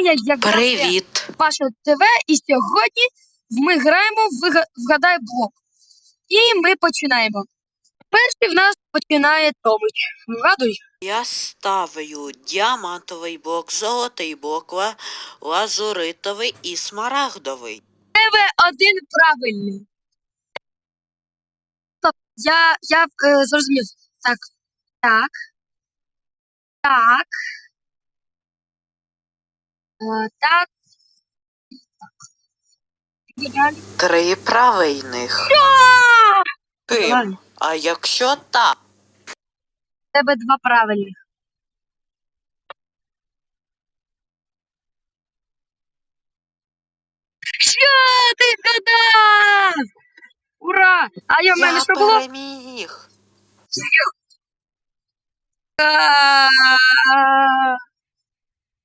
я як Привіт. Паша ТВ, і сьогодні ми граємо в Вгадай блок. І ми починаємо. Перший в нас починає Томич. Вгадуй. Я ставлю діамантовий блок, золотий блок, лазуритовий і смарагдовий. Тебе один правильний. Стоп, я, я е, зрозумів. Так. Так. Так. Е, так. Три правильних. Ким? Ладно. А якщо так? В тебе два правильних. Що ти вгадав? Ура! А я в мене Я що було? переміг. А,